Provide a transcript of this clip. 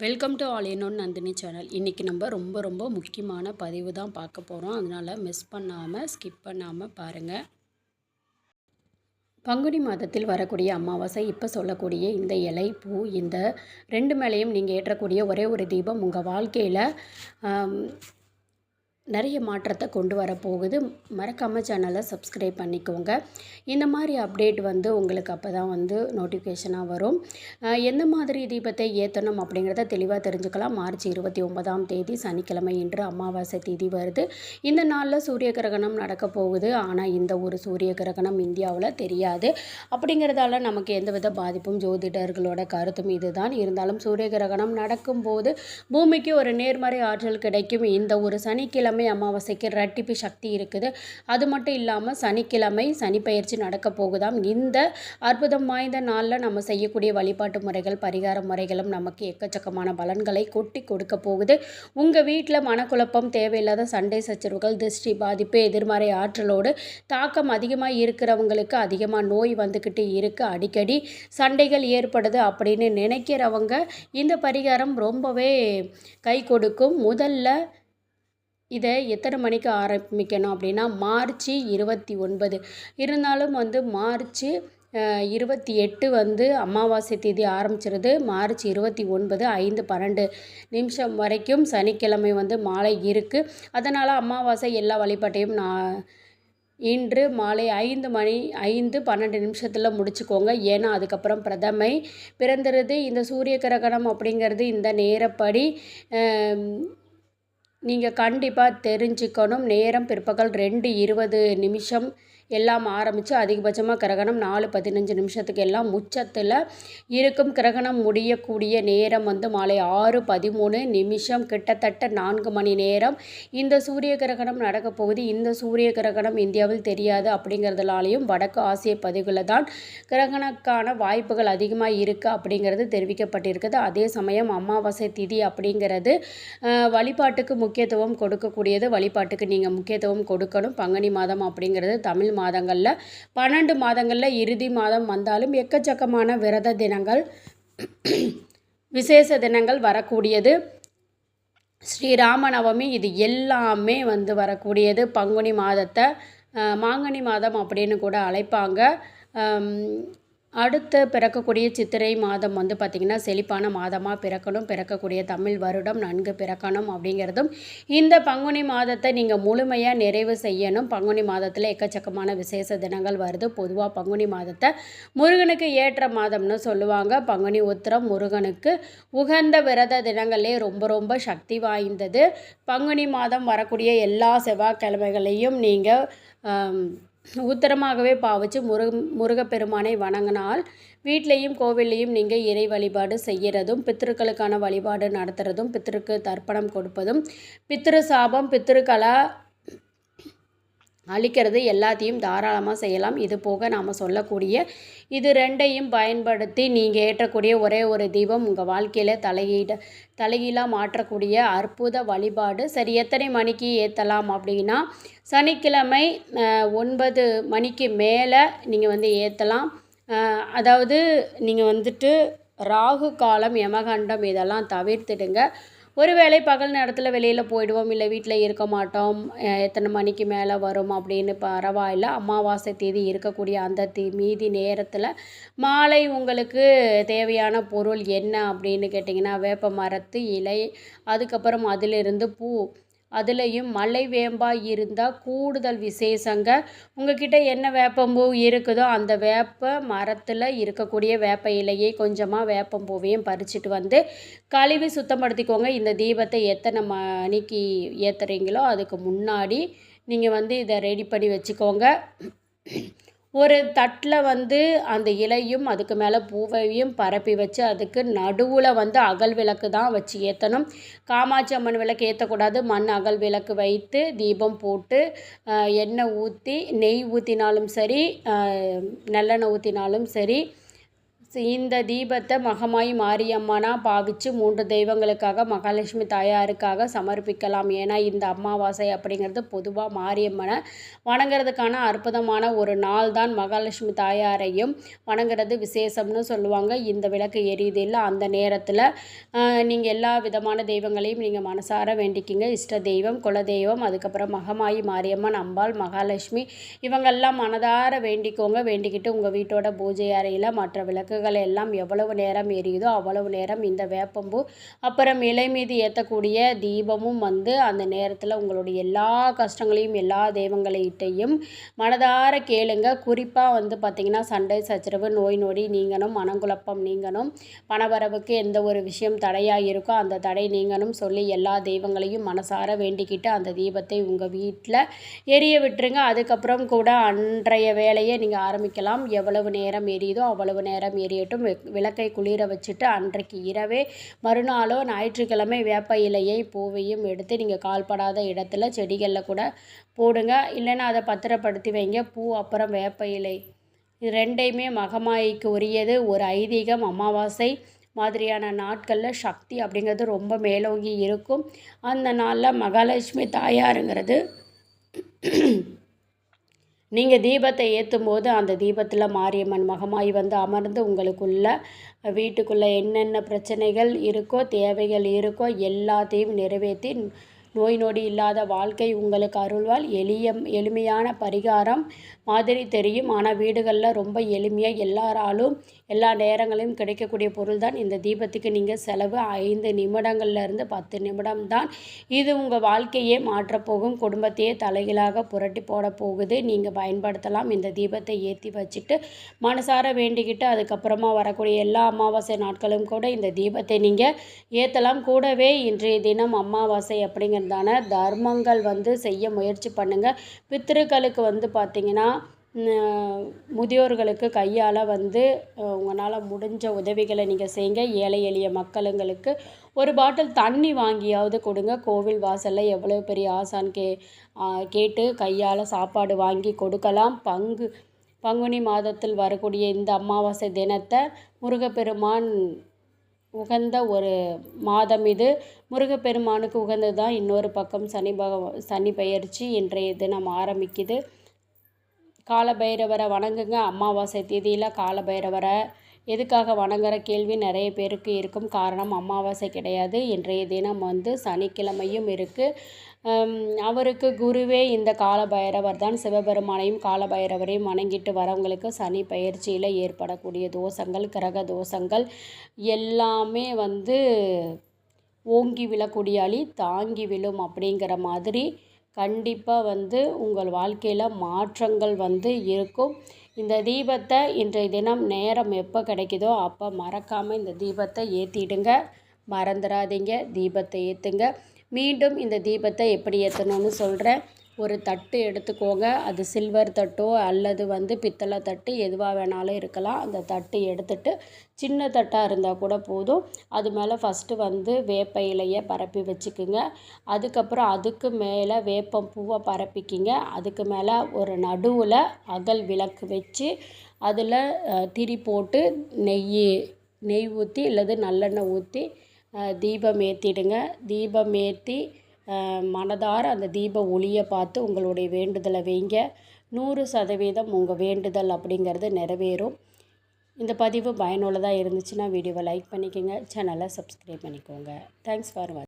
Welcome to all in Nandini channel இன்றைக்கி நம்ம ரொம்ப ரொம்ப முக்கியமான பதிவு தான் பார்க்க போகிறோம் அதனால் மிஸ் பண்ணாமல் ஸ்கிப் பண்ணாமல் பாருங்கள் பங்குனி மாதத்தில் வரக்கூடிய அமாவாசை இப்போ சொல்லக்கூடிய இந்த இலை பூ இந்த ரெண்டு மேலேயும் நீங்கள் ஏற்றக்கூடிய ஒரே ஒரு தீபம் உங்கள் வாழ்க்கையில் நிறைய மாற்றத்தை கொண்டு வர போகுது மறக்காமல் சேனலை சப்ஸ்கிரைப் பண்ணிக்கோங்க. இந்த மாதிரி அப்டேட் வந்து உங்களுக்கு அப்போ தான் வந்து நோட்டிஃபிகேஷனாக வரும். எந்த மாதிரி தீபத்தை ஏற்றணும் அப்படிங்கிறத தெளிவாக தெரிஞ்சுக்கலாம். மார்ச் இருபத்தி ஒன்பதாம் தேதி சனிக்கிழமை இன்று அமாவாசை தேதி வருது. இந்த நாளில் சூரிய கிரகணம் நடக்க போகுது. ஆனால் இந்த ஒரு சூரிய கிரகணம் இந்தியாவில் தெரியாது. அப்படிங்கிறதால நமக்கு எந்தவித பாதிப்பும் ஜோதிடர்களோட கருத்தும் இதுதான். இருந்தாலும் சூரிய கிரகணம் நடக்கும்போது பூமிக்கு ஒரு நேர்மறை ஆற்றல் கிடைக்கும். இந்த ஒரு சனிக்கிழமை அமாவாசைக்கு ரெட்டிப்பு சக்தி இருக்குது. அது மட்டும் இல்லாமல் சனிக்கிழமை சனிப்பெயர்ச்சி நடக்க போகுதாம். இந்த அற்புதம் வாய்ந்த நாளில் நம்ம செய்யக்கூடிய வழிபாட்டு முறைகள் பரிகார முறைகளும் நமக்கு எக்கச்சக்கமான பலன்களை கொட்டி கொடுக்க போகுது. உங்கள் வீட்டில் மனக்குழப்பம் தேவையில்லாத சண்டை சச்சரவுகள் திருஷ்டி பாதிப்பு எதிர்மறை ஆற்றலோடு தாக்கம் அதிகமாக இருக்கிறவங்களுக்கு அதிகமாக நோய் வந்துக்கிட்டு இருக்கு. அடிக்கடி சண்டைகள் ஏற்படுது அப்படின்னு நினைக்கிறவங்க இந்த பரிகாரம் ரொம்பவே கை கொடுக்கும். முதல்ல இதை எத்தனை மணிக்கு ஆரம்பிக்கணும் அப்படின்னா மார்ச் இருபத்தி ஒன்பது. இருந்தாலும் வந்து மார்ச் இருபத்தி எட்டு வந்து அமாவாசை தேதி ஆரம்பிச்சிருது. மார்ச் இருபத்தி ஒன்பது ஐந்து பன்னெண்டு நிமிஷம் வரைக்கும் சனிக்கிழமை வந்து மாலை இருக்குது அதனால் அமாவாசை எல்லா வழிபாட்டையும் நான் இன்று மாலை ஐந்து மணி ஐந்து பன்னெண்டு நிமிஷத்தில் முடிச்சுக்கோங்க. ஏன்னா அதுக்கப்புறம் பிரதமை பிறந்துருது. இந்த சூரிய கிரகணம் அப்படிங்கிறது இந்த நேரப்படி நீங்கள் கண்டிப்பாக தெரிஞ்சுக்கணும். நேரம் பிற்பகல் ரெண்டு இருபது நிமிஷம். எல்லாம் ஆரம்பித்து அதிகபட்சமாக கிரகணம் நாலு பதினஞ்சு நிமிஷத்துக்கு எல்லாம் உச்சத்தில் இருக்கும் கிரகணம் முடியக்கூடிய நேரம் வந்து மாலை ஆறு பதிமூணு நிமிஷம். கிட்டத்தட்ட நான்கு மணி நேரம் இந்த சூரிய கிரகணம் நடக்கப் போகுது. இந்த சூரிய கிரகணம் இந்தியாவில் தெரியாது அப்படிங்கிறதுனாலையும் வடக்கு ஆசிய பதிவுகளில் தான் கிரகணக்கான வாய்ப்புகள் அதிகமாக இருக்குது அப்படிங்கிறது தெரிவிக்கப்பட்டிருக்குது. அதே சமயம் அமாவாசை திதி அப்படிங்கிறது வழிபாட்டுக்கு முக்கியத்துவம் கொடுக்கக்கூடியது. வழிபாட்டுக்கு நீங்கள் முக்கியத்துவம் கொடுக்கணும். பங்குனி மாதம் அப்படிங்கிறது தமிழ் மாதங்களில் பன்னெண்டு மாதங்களில் இறுதி மாதம் வந்தாலும் எக்கச்சக்கமான விரத தினங்கள் விசேஷ தினங்கள் வரக்கூடியது. ஸ்ரீராமநவமி இது எல்லாமே வந்து வரக்கூடியது. பங்குனி மாதத்தை மாங்கனி மாதம் அப்படின்னு கூட அழைப்பாங்க. அடுத்து பிறக்கக்கூடிய சித்திரை மாதம் வந்து பார்த்திங்கன்னா செழிப்பான மாதமாக பிறக்கணும் பிறக்கக்கூடிய தமிழ் வருடம் நன்கு பிறக்கணும் அப்படிங்கிறதும் இந்த பங்குனி மாதத்தை நீங்கள் முழுமையாக நிறைவு செய்யணும். பங்குனி மாதத்தில் எக்கச்சக்கமான விசேஷ தினங்கள் வருது. பொதுவாக பங்குனி மாதத்தை முருகனுக்கு ஏற்ற மாதம்னு சொல்லுவாங்க. பங்குனி உத்திரம் முருகனுக்கு உகந்த விரத தினங்களே ரொம்ப ரொம்ப சக்தி வாய்ந்தது. பங்குனி மாதம் வரக்கூடிய எல்லா செவ்வாய்க்கிழமைகளையும் நீங்கள் உத்தரமாகவே பாவிச்சு முரு முருகப்பெருமானை வணங்கினால் வீட்லேயும் கோவில்லையும் நீங்கள் இறை வழிபாடு செய்கிறதும் பித்திருக்களுக்கான வழிபாடு நடத்துகிறதும் பித்திருக்கு தர்ப்பணம் கொடுப்பதும் பித்திரு சாபம் பித்திருக்களா அழிக்கிறது எல்லாத்தையும் தாராளமாக செய்யலாம். இது போக நாம் சொல்லக்கூடிய இது ரெண்டையும் பயன்படுத்தி நீங்கள் ஏற்றக்கூடிய ஒரே ஒரு தீபம் உங்கள் வாழ்க்கையில் தலையீட தலைகீழாக மாற்றக்கூடிய அற்புத வழிபாடு. சரி எத்தனை மணிக்கு ஏற்றலாம் அப்படின்னா சனிக்கிழமை ஒன்பது மணிக்கு மேலே நீங்கள் வந்து ஏற்றலாம் அதாவது நீங்கள் வந்துட்டு ராகு காலம் யமகண்டம் இதெல்லாம் தவிர்த்துடுங்க. ஒருவேளை பகல் நேரத்தில் வெளியில் போயிடுவோம் இல்லை வீட்டில் இருக்க மாட்டோம் எத்தனை மணிக்கு மேலே வரும் அப்படின்னு பரவாயில்ல. அமாவாசை தேதி இருக்கக்கூடிய அந்த தீ மீதி நேரத்தில் மாலை உங்களுக்கு தேவையான பொருள் என்ன அப்படின்னு கேட்டிங்கன்னா வேப்ப மரத்து இலை அதுக்கப்புறம் அதிலிருந்து பூ அதுலேயும் மலை வேம்பாக இருந்தால் கூடுதல் விசேஷங்க. உங்ககிட்ட என்ன வேப்பம்பூ இருக்குதோ அந்த வேப்ப மரத்தில் இருக்கக்கூடிய வேப்ப இலையை கொஞ்சமாக வேப்பம்பூவையும் பறிச்சுட்டு வந்து கழுவி சுத்தப்படுத்திக்கோங்க. இந்த தீபத்தை எத்தனை மணிக்கு ஏற்றுறீங்களோ அதுக்கு முன்னாடி நீங்கள் வந்து இதை ரெடி பண்ணி வச்சுக்கோங்க. ஒரு தட்டில் வந்து அந்த இலையும் அதுக்கு மேலே பூவையும் பரப்பி வச்சு அதுக்கு நடுவில் வந்து அகல் விளக்கு தான் வச்சு ஏற்றணும் காமாட்சி அம்மன் விளக்கு ஏற்றக்கூடாது மண் அகல் விளக்கு வைத்து தீபம் போட்டு எண்ணெய் ஊற்றி நெய் ஊற்றினாலும் சரி நல்லெண்ணெய் ஊற்றினாலும் சரி இந்த தீபத்தை மகமாய் மாரியம்மனாக பாவித்து மூன்று தெய்வங்களுக்காக மகாலட்சுமி தாயாருக்காக சமர்ப்பிக்கலாம். ஏன்னா இந்த அமாவாசை அப்படிங்கிறது பொதுவாக மாரியம்மனை வணங்குறதுக்கான அற்புதமான ஒரு நாள் தான் மகாலட்சுமி தாயாரையும் வணங்குறது விசேஷம்னு சொல்லுவாங்க. இந்த விளக்கு எரியுது இல்லை அந்த நேரத்தில் நீங்கள் எல்லா விதமான தெய்வங்களையும் நீங்கள் மனசார வேண்டிக்கிங்க. இஷ்ட தெய்வம் குல தெய்வம் அதுக்கப்புறம் மகமாயி மாரியம்மன் அம்பாள் மகாலட்சுமி இவங்கெல்லாம் மனதார வேண்டிக்கோங்க. வேண்டிக்கிட்டு உங்கள் வீட்டோட பூஜை அறையில் மற்ற விளக்கு விறகுகள் எல்லாம் எவ்வளவு நேரம் எரியுதோ அவ்வளவு நேரம் இந்த வேப்பம்பூ அப்புறம் இலை மீது ஏற்றக்கூடிய தீபமும் வந்து அந்த நேரத்தில் உங்களுடைய எல்லா கஷ்டங்களையும் எல்லா தெய்வங்களையிட்டையும் மனதார கேளுங்க. குறிப்பாக வந்து பார்த்திங்கன்னா சண்டை சச்சரவு நோய் நொடி நீங்கணும் மனங்குழப்பம் நீங்கணும் பணவரவுக்கு எந்த ஒரு விஷயம் தடையாக இருக்கோ அந்த தடை நீங்கணும் சொல்லி எல்லா தெய்வங்களையும் மனசார வேண்டிக்கிட்டு அந்த தீபத்தை உங்கள் வீட்டில் எரிய விட்டுருங்க. அதுக்கப்புறம் கூட அன்றைய வேலையை நீங்கள் ஆரம்பிக்கலாம். எவ்வளவு நேரம் எரியுதோ அவ்வளவு நேரம் எரியட்டும் விளக்கை குளிர வச்சுட்டு அன்றைக்கு இரவே மறுநாளோ ஞாயிற்றுக்கிழமை வேப்ப இலையை பூவையும் எடுத்து நீங்கள் கால்படாத இடத்துல செடிகளில் கூட போடுங்க. இல்லைன்னா அதை பத்திரப்படுத்தி வைங்க. பூ அப்புறம் வேப்ப இலை. இது ரெண்டையுமே மகமாய்க்கு உரியது. ஒரு ஐதீகம் அமாவாசை மாதிரியான நாட்களில் சக்தி அப்படிங்கிறது ரொம்ப மேலோங்கி இருக்கும். அந்த நாளில் மகாலட்சுமி தாயாருங்கிறது நீங்கள் தீபத்தை ஏற்றும் போது அந்த தீபத்தில் மாரியம்மன் மகமாய் வந்து அமர்ந்து உங்களுக்குள்ள வீட்டுக்குள்ளே என்னென்ன பிரச்சனைகள் இருக்கோ தேவைகள் இருக்கோ எல்லாத்தையும் நிறைவேற்றி நோய் நொடி இல்லாத வாழ்க்கை உங்களுக்கு அருள்வாள். எளிய எளிமையான பரிகாரம் மாதிரி தெரியும். ஆனால் வீடுகளில் ரொம்ப எளிமையாக எல்லாராலும் எல்லா நேரங்களையும் கிடைக்கக்கூடிய பொருள் தான் இந்த தீபத்துக்கு நீங்கள் செலவு ஐந்து நிமிடங்கள்லேருந்து பத்து நிமிடம் தான் இது உங்கள் வாழ்க்கையே மாற்றப்போகும் குடும்பத்தையே தலைகளாக புரட்டி போட போகுது. நீங்கள் பயன்படுத்தலாம். இந்த தீபத்தை ஏற்றி வச்சுட்டு மனசார வேண்டிக்கிட்டு அதுக்கப்புறமா வரக்கூடிய எல்லா அமாவாசை நாட்களும் கூட இந்த தீபத்தை நீங்கள் ஏற்றலாம் கூடவே இன்றைய தினம் அமாவாசை அப்படிங்கிறதான தர்மங்கள் வந்து செய்ய முயற்சி பண்ணுங்கள் பித்திருக்களுக்கு வந்து பார்த்திங்கன்னா முதியோர்களுக்கு கையால் வந்து உங்களால் முடிஞ்ச உதவிகளை நீங்கள் செய்யுங்க. ஏழை எளிய மக்களுங்களுக்கு ஒரு பாட்டில் தண்ணி வாங்கியாவது கொடுங்க. கோவில் வாசலில் எவ்வளோ பெரிய ஆசான் கே கேட்டு கையால் சாப்பாடு வாங்கி கொடுக்கலாம். பங்கு பங்குனி மாதத்தில் வரக்கூடிய இந்த அமாவாசை தினத்தை முருகப்பெருமான் உகந்த ஒரு மாதம் இது. முருகப்பெருமானுக்கு உகந்தது தான் இன்னொரு பக்கம் சனி பகவான் சனி பயிற்சி இன்றைய தினம் ஆரம்பிக்குது. காலபைரவரை வணங்குங்க. அமாவாசை தேதியில் காலபைரவரை எதுக்காக வணங்குற கேள்வி நிறைய பேருக்கு இருக்கும். காரணம் அமாவாசை கிடையாது. இன்றைய தினம் வந்து சனிக்கிழமையும் இருக்குது அவருக்கு குருவே இந்த காலபைரவர் தான். சிவபெருமானையும் காலபைரவரையும் வணங்கிட்டு வரவங்களுக்கு சனி பயிற்சியில் ஏற்படக்கூடிய தோஷங்கள் கிரக தோஷங்கள் எல்லாமே வந்து ஓங்கி விழக்கூடிய அழி தாங்கி விழும் அப்படிங்கிற மாதிரி கண்டிப்பாக வந்து உங்கள் வாழ்க்கையில் மாற்றங்கள் வந்து இருக்கும். இந்த தீபத்தை இன்றைய தினம் நேரம் எப்போ கிடைக்குதோ அப்போ மறக்காமல் இந்த தீபத்தை ஏற்றிடுங்க மறந்துடாதீங்க. தீபத்தை ஏற்றுங்க மீண்டும் இந்த தீபத்தை எப்படி ஏற்றணும்னு சொல்கிறேன் ஒரு தட்டு எடுத்துக்கோங்க. அது சில்வர் தட்டோ அல்லது வந்து பித்தளை தட்டு எதுவாக வேணாலும் இருக்கலாம். அந்த தட்டு எடுத்துட்டு சின்ன தட்டாக இருந்தால் கூட போதும். அது மேலே ஃபஸ்ட்டு வந்து வேப்ப இலையை பரப்பி வச்சுக்குங்க. அதுக்கப்புறம் அதுக்கு மேலே வேப்பம் பூவை பரப்பிக்கிங்க. அதுக்கு மேலே ஒரு நடுவில் அகல் விளக்கு வச்சு அதில் திரி போட்டு நெய் நெய் ஊற்றி இல்லது நல்லெண்ணெய் ஊற்றி தீபம் ஏற்றிடுங்க தீபம் ஏற்றி மனதார அந்த தீப ஒளியை பார்த்து உங்களுடைய வேண்டுதலை வைங்க. நூறு சதவீதம் உங்கள் வேண்டுதல் அப்படிங்கிறது நிறைவேறும். இந்த பதிவு பயனுள்ளதாக இருந்துச்சுன்னா வீடியோவை லைக் பண்ணிக்கோங்க. சேனலை சப்ஸ்கிரைப் பண்ணிக்கோங்க. தேங்க்ஸ் ஃபார் வாட்சிங்